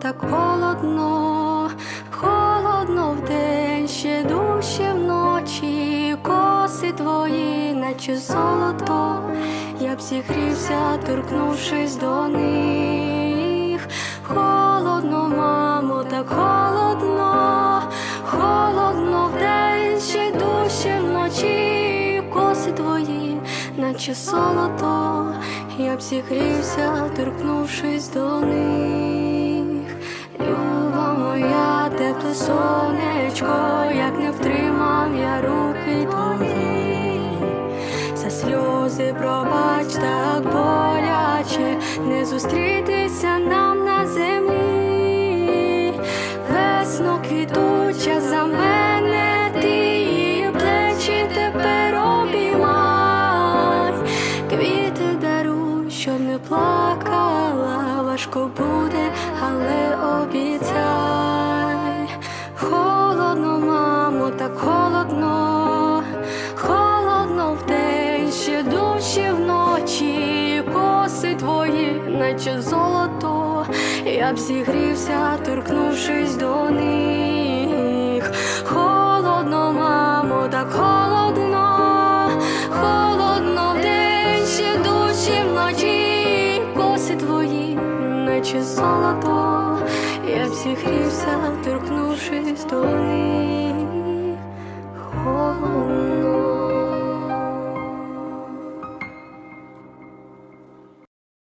так холодно, холодно вдень, ще дужче вночі, коси твої, наче золото, я б зігрівся, торкнувшись до них. Холодно, мамо, так холодно, холодно вдень, ще дужче вночі, коси твої, наче золото, я б зігрівся, торкнувшись до них. Сонечко, як не втримав я руки твої. За сльози пробач так боляче, не зустрітися нам на землі. Весно квітуча за мене, ти плечі тепер обіймай. Квіти даруй, щоб не плакала, важко холодно, холодно вдень, ще дужче вночі, коси твої, наче золото, я б зігрівся, торкнувшись до них. Холодно, мамо, так холодно, холодно вдень, ще дужче вночі, коси твої, наче золото, я б зігрівся, торкнувшись до них. Холодно.